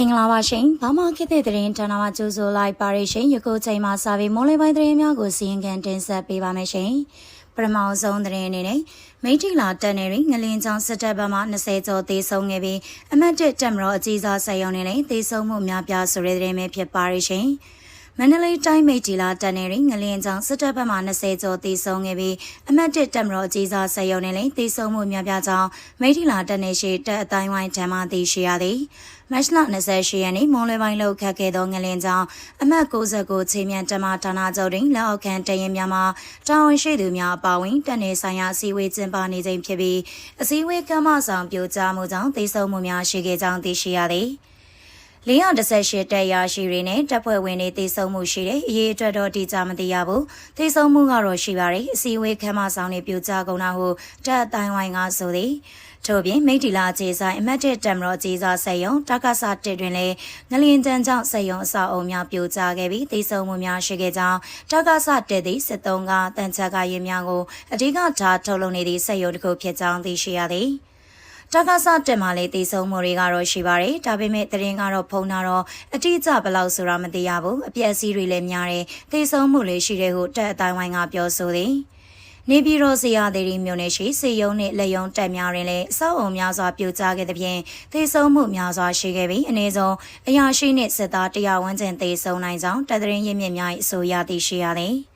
မင်္ဂလာပါရှင်။ဘာမှခေတ်သစ်သတင်းဌာနမှကြိုဆိုလိုက်ပါရရှင်။ယခုချိန်မှာစာပေမိုးလေပိုင်းသတင်းများကိုစီရင်ခံတင်ဆက်ပေးပါမယ်ရှင်။ပထမဆုံးသတင်းအနေနဲ့မိထီလာတက်နေရင်ငလင်းချောင်းစစ်တပ်ဘက်မှ20ကျော်သေဆုံးခဲ့ပြီးအမတ်တစ်တက်မတော်အကြီးစားဆက်ရုံနဲ့လည်းသေဆုံးမှုများပြားဆိုတဲ့သတင်းပဲဖြစ်ပါရရှင်။ မန္တလေးတိုင်းမိတ်တီလာတက်နေရင်ငလင်းချောင်းစစ်တပ်ဘက်မှ20ကျော်သေဆုံးခဲ့ပြီးအမတ်တစ်တက်မတော်အကြီးစားဆက်ရုံနဲ့လည်းသေဆုံးမှုများပြားကြောင်းမိထီလာတက်နေရှိတက်အတိုင်းဝိုင်းထံမှသိရှိရသည်။မတ်လ28ရက်နေ့မွန်လွယ်ပိုင်းလောက်ခတ်ခဲ့သောငလင်ကြောင့်အမတ်69ချိန်မြန်တမဌာနချုပ်တွင်လက်အောက်ခံတရင်များမှာတာဝန်ရှိသူများအပါအဝင်တက်နေဆိုင်ရာအစည်းအဝေးကျင်းပနေခြင်းဖြစ်ပြီးအစည်းအဝေးကမ္မဆောင်ပြိုကျမှုကြောင့်သေဆုံးမှုများရှိခဲ့ကြောင်းသိရှိရသည်။ 418တက်ရရှိရင်းနဲ့တပ်ဖွဲ့ဝင်တွေတည်ဆုံမှုရှိတယ်။အရေးအတွက်တော့တိကျမသိရဘူး။တည်ဆုံမှုကတော့ရှိပါတယ်။အစည်းအဝေးခမ်းမဆောင်တွေပြိုကျကုန်တာဟုတပ်အတိုင်းဝိုင်းကဆိုသည်။ထို့ပြင်မိတ်တီလာအခြေဆိုင်အမတ်တက်တမတော်အခြေစားဆက်ယုံတက္ကဆတက်တွင်လည်းငလျင်တန်းကြောင့်ဆက်ယုံအဆောက်အုံများပြိုကျခဲ့ပြီးတိစုံမှုများရှိခဲ့ကြောင်းတက္ကဆတက်သည့်စစ်တုံးကတန်ချက်ကရင်များကိုအဓိကထားထုတ်လုပ်နေသည့်ဆက်ယုံတစ်ခုဖြစ်ကြောင်းသိရှိရသည်။ တက္ကဆတက်မှလည်းတည်ဆုံမှုတွေကတော့ရှိပါတယ်ဒါပေမဲ့တရင်ကတော့ဖုံးတာတော့အတိအကျဘယ်လောက်ဆိုတာမသိရဘူးအပြက်အစည်းတွေလည်းများတယ်တည်ဆုံမှုလေးရှိတဲ့ဟုတက်အတိုင်းဝိုင်းကပြောဆိုသည်နေပြည်တော်စီရသေးရီမြို့နယ်ရှိစေယုံနှင့်လက်ယုံတက်များတွင်လည်းအဆောက်အုံများစွာပြိုကျခဲ့သဖြင့်သေဆုံးမှုများစွာရှိခဲ့ပြီးအနည်းဆုံးအရာရှိနှင့်စစ်သားတရားဝန်ကျင်သေဆုံးနိုင်ကြောင်းတပ်သတင်းရင်းမြစ်များ၏အဆိုအရသိရှိရသည်။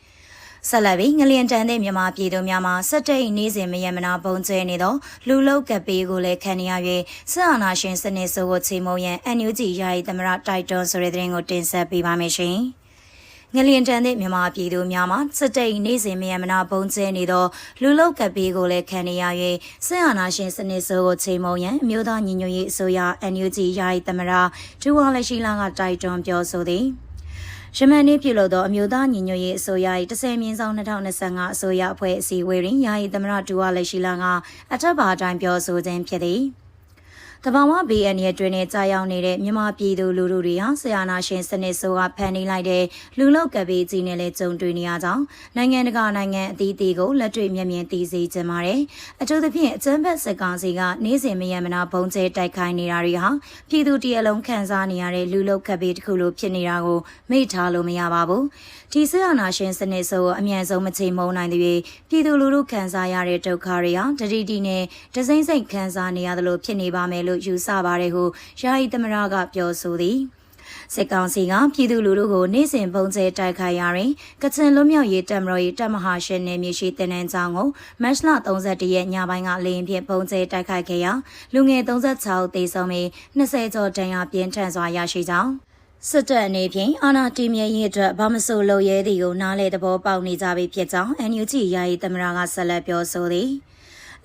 ဆက်လက်ပြီးငလျင်တန်တဲ့မြန်မာပြည်သူများမှာစက်တိတ်နေစဉ်မယမနာပုံကျဲနေသောလူလုတ်ကပေးကိုလည်းခံရ၍စစ်အာဏာရှင်စနစ်ဆိုးကိုချေမှုန်းရန် NUG ယာယီသမရတိုက်တွန်းဆိုတဲ့သတင်းကိုတင်ဆက်ပေးပါမယ်ရှင်။ငလျင်တန်တဲ့မြန်မာပြည်သူများမှာစက်တိတ်နေစဉ်မယမနာပုံကျဲနေသောလူလုတ်ကပေးကိုလည်းခံရ၍စစ်အာဏာရှင်စနစ်ဆိုးကိုချေမှုန်းရန်အမျိုးသားညီညွတ်ရေးအစိုးရ NUG ယာယီသမရဒူဝါလက်ရှိလာကတိုက်တွန်းပြောဆိုသည်။ ယမန်နေ့ပြုလုပ်သောအမျိုးသားညီညွတ်ရေးအစိုးရ၏30မြင်းဆောင်2025အစိုးရအဖွဲ့အစည်းအဝေးတွင်ယာယီသမရဒူဝါလက်ရှိလာကအထက်ပါအတိုင်းပြောဆိုခြင်းဖြစ်သည်။ တဘာဝ BN ရဲ့တွင်နဲ့ကြာရောက်နေတဲ့မြန်မာပြည်သူလူထုတွေဟာဆရာနာရှင်စနစ်ဆိုးကဖန်နေလိုက်တဲ့လူလောက်ကပေးကြီးနဲ့လည်းကြုံတွေ့နေရကြောင်းနိုင်ငံတကာနိုင်ငံအသီးသီးကိုလက်တွေ့မျက်မြင်သိစေချင်ပါတယ်။အထူးသဖြင့်အကြမ်းဖက်စစ်ကောင်စီကနေ့စဉ်မယံမနာဘုံကျဲတိုက်ခိုင်းနေတာတွေဟာပြည်သူတရလုံးခံစားနေရတဲ့လူလောက်ကပေးတစ်ခုလိုဖြစ်နေတာကိုမေ့ထားလို့မရပါဘူး။ဒီဆရာနာရှင်စနစ်ဆိုးအမြန်ဆုံးမချိန်မုံနိုင်တဲ့ပြည်သူလူထုခံစားရတဲ့ဒုက္ခတွေဟာတတိတိနဲ့ဒစိမ့်စိတ်ခံစားနေရသလိုဖြစ်နေပါမယ်လို့ယူဆပါတယ်ဟုယာယီသမရကပြောဆိုသည်စစ်ကောင်စီကပြည်သူလူထုကိုနေ့စဉ်ပုံကျဲတိုက်ခိုက်ရရင်ကချင်လွတ်မြောက်ရေးတပ်မတော်ရေးတပ်မဟာရှင်နယ်မြေရှိတင်နန်းချောင်းကိုမတ်လ31ရက်ညပိုင်းကလေရင်ဖြင့်ပုံကျဲတိုက်ခိုက်ခဲ့ရာလူငယ်36ဦးသေဆုံးပြီး20ကျော်ဒဏ်ရာပြင်းထန်စွာရရှိကြောင်းစစ်တပ်အနေဖြင့်အာဏာတည်မြဲရေးအတွက်ဘာမဆိုလုပ်ရဲသည်ကိုနားလေသဘောပေါက်နေကြပြီဖြစ်ကြောင်း NUG ယာယီသမရကဆက်လက်ပြောဆိုသည်။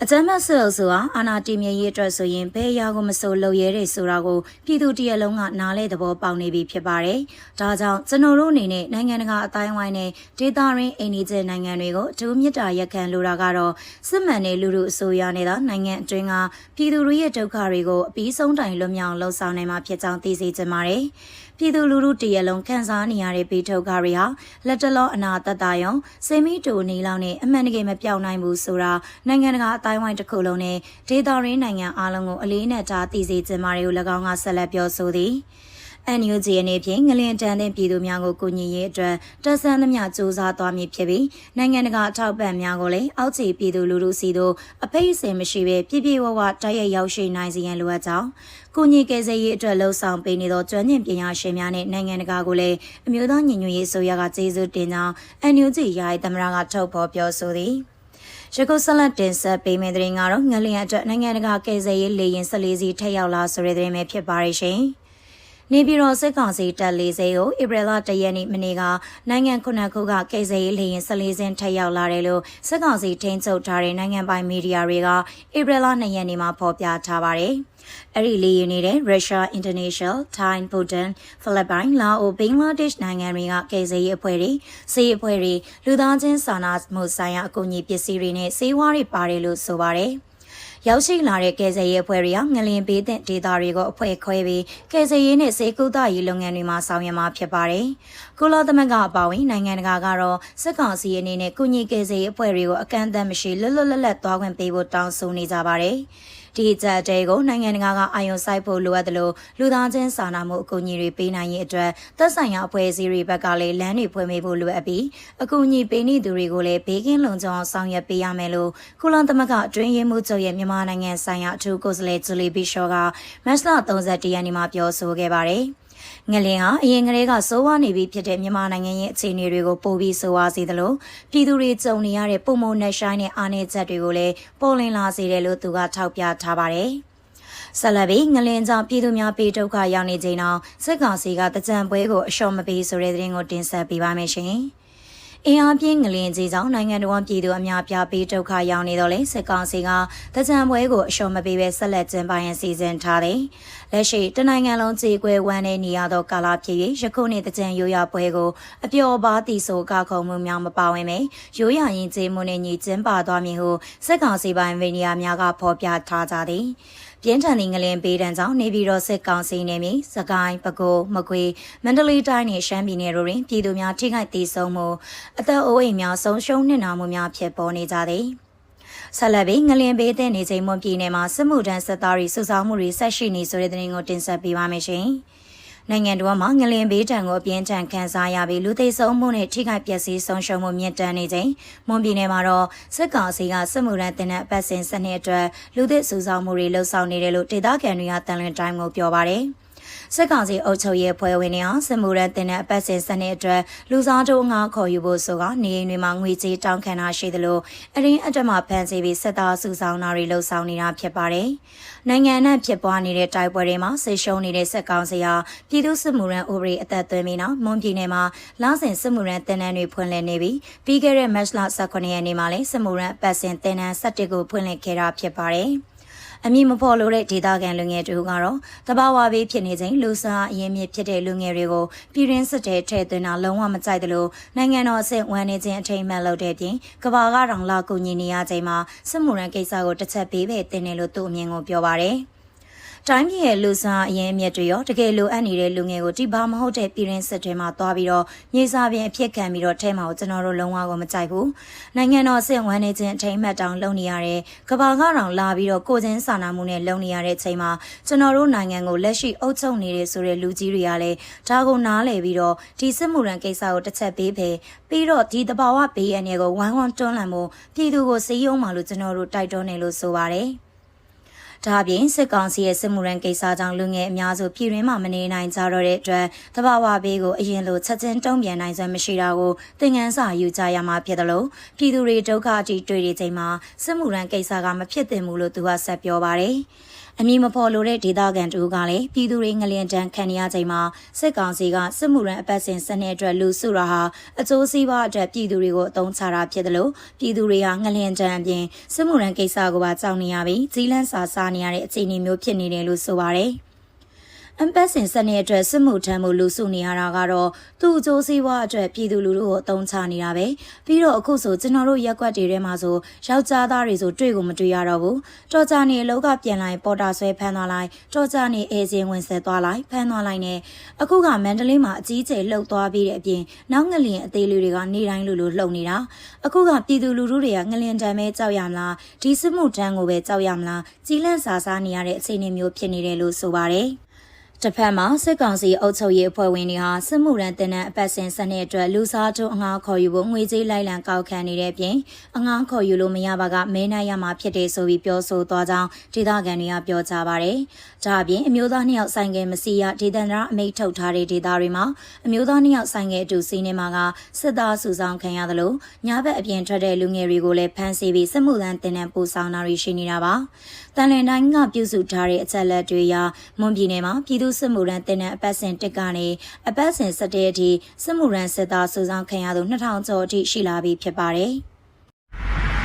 အကြမ်းဖက်ဆဲဆိုတာအာနာတီမြေရေးအတွက်ဆိုရင်ဘယ်အရာကိုမဆိုလုပ်ရဲတယ်ဆိုတာကိုပြည်သူတရလုံးကနားလဲသဘောပေါက်နေပြီဖြစ်ပါတယ်။ဒါကြောင့်ကျွန်တော်တို့အနေနဲ့နိုင်ငံတကာအတိုင်းဝိုင်းနဲ့ဒေသရင်းအိန္ဒိယနိုင်ငံတွေကိုအထူးမြတ်တာရက်ခံလိုတာကတော့စစ်မှန်တဲ့လူလူအစိုးရနဲ့သာနိုင်ငံအတွင်းကပြည်သူတွေရဲ့ဒုက္ခတွေကိုအပြီးဆုံးတိုင်လွတ်မြောက်လှုပ်ဆောင်နိုင်မှာဖြစ်ကြောင်းသိစေချင်ပါတယ်။ပြည်သူလူထုတရလုံးခံစားနေရတဲ့ဘေးထုတ်ခါတွေဟာလက်တလောအနာတတယုံစေမီတူနေလောက်နဲ့အမှန်တကယ်မပြောင်းနိုင်ဘူးဆိုတာနိုင်ငံတကာအတိုင်းဝိုင်းတစ်ခုလုံးနဲ့ဒေသရင်းနိုင်ငံအားလုံးကိုအလေးနဲ့ထားသိစေချင်ပါတယ်လို့၎င်းကဆက်လက်ပြောဆိုသည်။ NUG အနေဖြင့်ငလင်တန်တဲ့ပြည်သူများကိုကူညီရေးအတွက်တက်ဆန်းသမျှစူးစမ်းသွားမည်ဖြစ်ပြီးနိုင်ငံတကာအထောက်ပံ့များကိုလည်းအောက်ခြေပြည်သူလူထုစီသို့အဖိတ်အစင်မရှိဘဲပြည့်ပြည့်ဝဝတိုက်ရိုက်ရောက်ရှိနိုင်စေရန်လိုအပ်ကြောင်းကုညီကယ်ဆယ်ရေးအတွက်လှုံ့ဆော်ပေးနေသောကျွမ်းကျင်ပညာရှင်များနဲ့နိုင်ငံတကာကိုလည်းအမျိုးသားညီညွတ်ရေးဆိုရကကျေးဇူးတင်ကြောင်း NUG ယာယီသမရကထုတ်ဖော်ပြောဆိုသည် ရကုဆလတ်တင်ဆက်ပေးမယ့်တဲ့ရင်ကတော့ငလျင်အတွက်နိုင်ငံတကာကယ်ဆယ်ရေးလေယာဉ်14စီးထက်ရောက်လာဆိုတဲ့တဲ့ပဲဖြစ်ပါရဲ့ရှင်။ နေပြည်တော်စစ်ကောင်စီတပ်လေးစိကိုဧပြီလ၁ရက်နေ့မနေ့ကနိုင်ငံခုနှစ်ခုကကိစ္စရေးလေရင်၁၄စင်းထက်ရောက်လာတယ်လို့စစ်ကောင်စီထိန်းချုပ်ထားတဲ့နိုင်ငံပိုင်မီဒီယာတွေကဧပြီလ၂ရက်နေ့မှာဖော်ပြထားပါတယ်။အဲ့ဒီလေယာဉ်နေတဲ့ရုရှား International, Thai, Bhutan, Philippines, Laos, Bangladesh နိုင်ငံတွေကကယ်ဆယ်ရေးအဖွဲ့တွေစေအဖွဲ့တွေလူသားချင်းစာနာမှုဆိုင်ရာအကူအညီပစ္စည်းတွေနဲ့စေဝါးတွေပါတယ်လို့ဆိုပါတယ်။ ရောက်ရှိလာတဲ့ကယ်ဆယ်ရေးအဖွဲ့တွေကငလင်ပေးတဲ့ဒေသတွေကိုအဖွဲ့ခွဲပြီးကယ်ဆယ်ရေးနဲ့စေကူတာရေးလုပ်ငန်းတွေမှာဆောင်ရွက်မှာဖြစ်ပါတယ်။ကုလသမဂ္ဂအပါအဝင်နိုင်ငံတကာကတော့စစ်ကောင်စီအနေနဲ့ကုညီကယ်ဆယ်ရေးအဖွဲ့တွေကိုအကန့်အသတ်မရှိလွတ်လွတ်လပ်လပ်သွားခွင့်ပေးဖို့တောင်းဆိုနေကြပါတယ်။ ဒဒီအကြက်တဲကိုနိုင်ငံတကာကအာရုံစိုက်ဖို့လိုအပ်တယ်လို့လူသားချင်းစာနာမှုအကူအညီတွေပေးနိုင်ရေးအတွက်သက်ဆိုင်ရာအဖွဲ့အစည်းတွေဘက်ကလည်းလမ်းတွေဖွင့်ပေးဖို့လိုအပ်ပြီးအကူအညီပေးနေသူတွေကိုလည်းဘေးကင်းလုံခြုံအောင်ဆောင်ရွက်ပေးရမယ်လို့ကုလသမဂ္ဂအတွင်းရေးမှူးချုပ်ရဲ့မြန်မာနိုင်ငံဆိုင်ရာအထူးကိုယ်စားလှယ်ဂျူလီဘီရှော့ကမတ်လ31ရက်နေ့မှာပြောဆိုခဲ့ပါတယ်။ ငလင်ဟာအရင်ကတည်းကစိုးဝါနေပြီဖြစ်တဲ့မြန်မာနိုင်ငံရဲ့အခြေအနေတွေကိုပိုပြီးဆိုးဝါးစေသလိုပြည်သူတွေကြုံနေရတဲ့ပုံမုံနဲ့ရှိုင်းတဲ့အားနည်းချက်တွေကိုလည်းပေါ်လင်းလာစေတယ်လို့သူကထောက်ပြထားပါတယ်။ဆလဘီငလင်ကြောင့်ပြည်သူများပေးဒုက္ခရောက်နေချိန်အောင်စစ်ကောင်စီကတကြံပွဲကိုအလျှော့မပေးဆိုတဲ့သတင်းကိုတင်ဆက်ပေးပါမယ်ရှင်။ အင်အားပြင်းငလင်ကြီးကြောင့်နိုင်ငံတော်ပြည်သူအများပြားပေးဒုက္ခရောက်နေတော့လေစစ်ကောင်စီကတကြံပွဲကိုအလျှော့မပေးပဲဆက်လက်ကျင်းပရန်စီစဉ်ထားတယ်။လက်ရှိတနိုင်ငံလုံးကြေကွဲဝမ်းတဲ့နေရသောကာလဖြစ်၍ယခုနှစ်တကြံရိုးရပွဲကိုအပျော်ပါးတီဆိုကခုံမှုများမပါဝင်ပဲရိုးရရင်ကြေမှုနဲ့ညီကျင်းပသွားမည်ဟုစစ်ကောင်စီပိုင်းဗီနီယာများကဖော်ပြထားကြသည်။ ပြင်းထန်သည့်ငလင်ပေးတံကြောင့်နေပြည်တော်စစ်ကောင်စီနယ်မြေစကိုင်းပဲခူးမကွေးမန္တလေးတိုင်းနဲ့ရှမ်းပြည်နယ်တို့တွင်ပြည်သူများထိခိုက်ဒေဆုံးမှုအသက်အိုးအိမ်များဆုံးရှုံးနှင့်နာမှုများဖြစ်ပေါ်နေကြသည်ဆက်လက်ပြီးငလင်ပေးတဲ့နေချိန်မွန်ပြည်နယ်မှာစစ်မှုထမ်းစစ်သားတွေစုဆောင်းမှုတွေဆက်ရှိနေဆိုတဲ့သတင်းကိုတင်ဆက်ပေးပါမယ်ရှင်။ နိုင်ငံတော်မှာငလင်ဘေးတံကိုအပြင်းထန်ခံစားရပြီးလူသိဆုံးမှုနဲ့ထိခိုက်ပျက်စီးဆုံးရှုံးမှုမြင့်တက်နေချိန်မွန်ပြည်နယ်မှာတော့စစ်ကောင်စီကစစ်မှုရန်တင်တဲ့အပတ်စဉ်စနစ်အတွက်လူသိစုဆောင်မှုတွေလှုပ်ဆောင်နေတယ်လို့ဒေသခံတွေကတန်လွင်တိုင်းကိုပြောပါတယ်။ စစ်ကောင်စီအုပ်ချုပ်ရေးဖွဲ့ဝင်တွေဟာစစ်မှုရန်တင်တဲ့အပတ်စဉ်စနစ်အတွက်လူစားတို့ငါခေါ်ယူဖို့ဆိုကနေအိမ်တွေမှာငွေကြေးတောင်းခံတာရှိသလိုအရင်းအတက်မှဖန်ဆီးပြီးစစ်သားစုဆောင်တာတွေလှုပ်ဆောင်နေတာဖြစ်ပါတယ်။နိုင်ငံနဲ့ဖြစ်ပွားနေတဲ့တိုက်ပွဲတွေမှာဆိတ်ရှုံးနေတဲ့စစ်ကောင်စီဟာပြည်သူစစ်မှုရန်ဥပဒေအသက်သွင်းပြီးနောက်မွန်ပြည်နယ်မှာလာစဉ်စစ်မှုရန်တင်နန်းတွေဖွင့်လှစ်နေပြီးပြီးခဲ့တဲ့မတ်လ18ရက်နေ့မှာလည်းစစ်မှုရန်ပတ်စဉ်တင်နန်း17ကိုဖွင့်လှစ်ခဲ့တာဖြစ်ပါတယ်။ အမည်မဖော်လို့တဲ့ဒေသခံလူငယ်တူကတော့တဘာဝဘေးဖြစ်နေချိန်လူစားအရင်မြစ်ဖြစ်တဲ့လူငယ်တွေကိုပြည်ရင်းစစ်တဲ့ထဲသွင်းတာလုံးဝမကြိုက်တယ်လို့နိုင်ငံတော်အဆင့်ဝန်နေခြင်းအထိမ်းအမှတ်လုပ်တဲ့ပြင်ကဘာကတောင်လာကူညီနေရချိန်မှာစစ်မှုရန်ကိစ္စကိုတစ်ချက်ပေးပဲတင်တယ်လို့သူ့အမြင်ကိုပြောပါတယ်။ တိုင်းပြည်ရဲ့လူစားအရင်အမြက်တွေရောတကယ်လိုအပ်နေတဲ့လူငယ်ကိုဒီဘာမဟုတ်တဲ့ပြည်ရင်းစစ်တွေမှာသွားပြီးတော့မြေစာပြင်အဖြစ်ခံပြီးတော့ထဲမှာကိုကျွန်တော်တို့လုံးဝကိုမကြိုက်ဘူးနိုင်ငံတော်စစ်ဝမ်းနေခြင်းအထိမ်းမှတ်တောင်လုပ်နေရတဲ့ကဘာကတောင်လာပြီးတော့ကိုချင်းစာနာမှုနဲ့လုပ်နေရတဲ့ချိန်မှာကျွန်တော်တို့နိုင်ငံကိုလက်ရှိအုပ်ချုပ်နေတဲ့ဆိုတဲ့လူကြီးတွေကလည်းဒါကိုနားလည်ပြီးတော့ဒီစစ်မှုရန်ကိစ္စကိုတစ်ချက်ပေးဖေပြီးတော့ဒီတဘာဝဘေးအန္တရာယ်ကိုဝိုင်းဝန်းတွန်းလှန်ဖို့ပြည်သူကိုစည်းရုံးမှလို့ကျွန်တော်တို့တိုက်တွန်းနေလို့ဆိုပါတယ် ဒါအပြင်စစ်ကောင်စီရဲ့စစ်မှုရန်ကိစ္စကြောင့်လူငယ်အများစုပြည်တွင်းမှာမနေနိုင်ကြတော့တဲ့အတွက်တဘာဝဘေးကိုအရင်လိုချက်ချင်းတုံ့ပြန်နိုင်စွမ်းမရှိတာကိုသင်ခန်းစာယူကြရမှာဖြစ်တယ်လို့ပြည်သူတွေဒုက္ခအထိတွေ့နေချိန်မှာစစ်မှုရန်ကိစ္စကမဖြစ်သင့်ဘူးလို့သူကဆက်ပြောပါတယ်။ အမည်မဖော်လိုတဲ့ဒေသခံတူကလည်းပြည်သူတွေငလျင်တန်းခံရချိန်မှာစစ်ကောင်စီကစစ်မှုရန်အပတ်စဉ်စနစ်အတွက်လူစုတာဟာအကျိုးစီးပွားအတွက်ပြည်သူတွေကိုအသုံးချတာဖြစ်တယ်လို့ပြည်သူတွေဟာငလျင်တန်းအပြင်စစ်မှုရန်ကိစ္စကိုပါကြောက်နေရပြီးကြီးလန်းစာစားနေရတဲ့အခြေအနေမျိုးဖြစ်နေတယ်လို့ဆိုပါတယ်။ အမ်ပတ်စင်စနစ်အတွက်စစ်မှုထမ်းမှုလူစုနေရတာကတော့သူ့အကျိုးစီးပွားအတွက်ပြည်သူလူထုကိုအသုံးချနေတာပဲပြီးတော့အခုဆိုကျွန်တော်တို့ရက်ွက်တွေထဲမှာဆိုယောက်ျားသားတွေဆိုတွေ့ကိုမတွေ့ရတော့ဘူးတော်ကြနေအလောက်ကပြန်လိုက်ပေါ်တာဆွဲဖမ်းသွားလိုက်တော်ကြနေအေစင်ဝင်ဆက်သွားလိုက်ဖမ်းသွားလိုက်နဲ့အခုကမန္တလေးမှာအကြီးကျယ်လှုပ်သွားပြီးတဲ့အပြင်နောက်ငလျင်အသေးလေးတွေကနေတိုင်းလိုလိုလှုပ်နေတာအခုကပြည်သူလူထုတွေကငလျင်တမ်းပဲကြောက်ရမလားဒီစစ်မှုထမ်းကိုပဲကြောက်ရမလားကြီးလန့်စာစားနေရတဲ့အခြေအနေမျိုးဖြစ်နေတယ်လို့ဆိုပါတယ် တစ်ဖက်မှာစစ်ကောင်စီအုပ်ချုပ်ရေးအဖွဲ့ဝင်တွေဟာစစ်မှုရန်တင်တဲ့အပတ်စဉ်စနစ်အတွက်လူစားထုံအငှားခေါ်ယူဖို့ငွေကြေးလိုက်လံကောက်ခံနေတဲ့အပြင်အငှားခေါ်ယူလို့မရပါကမဲနိုင်ရမှာဖြစ်တယ်ဆိုပြီးပြောဆိုသွားကြောင်းဒေသခံတွေကပြောကြပါတယ်။ဒါအပြင်အမျိုးသားနှစ်ယောက်ဆိုင်ကယ်မစီရဒေသန္တရအမိတ်ထုတ်ထားတဲ့ဒေသတွေမှာအမျိုးသားနှစ်ယောက်ဆိုင်ကယ်အတူစီးနေမှာကစစ်သားစုဆောင်ခံရသလိုညဘက်အပြင်ထွက်တဲ့လူငယ်တွေကိုလည်းဖမ်းဆီးပြီးစစ်မှုထမ်းတင်တဲ့ပူဆောင်တာတွေရှိနေတာပါ။တန်လန်တိုင်းကပြုစုထားတဲ့အချက်လက်တွေအရမွန်ပြည်နယ်မှာပြည်သူသူ့စစ်မှုရန်တင်တဲ့အပတ်စဉ်1ကနေအပတ်စဉ်17အထိစစ်မှုရန်စစ်သားစုဆောင်ခံရသူ2000ကျော်အထိရှိလာပြီဖြစ်ပါတယ်။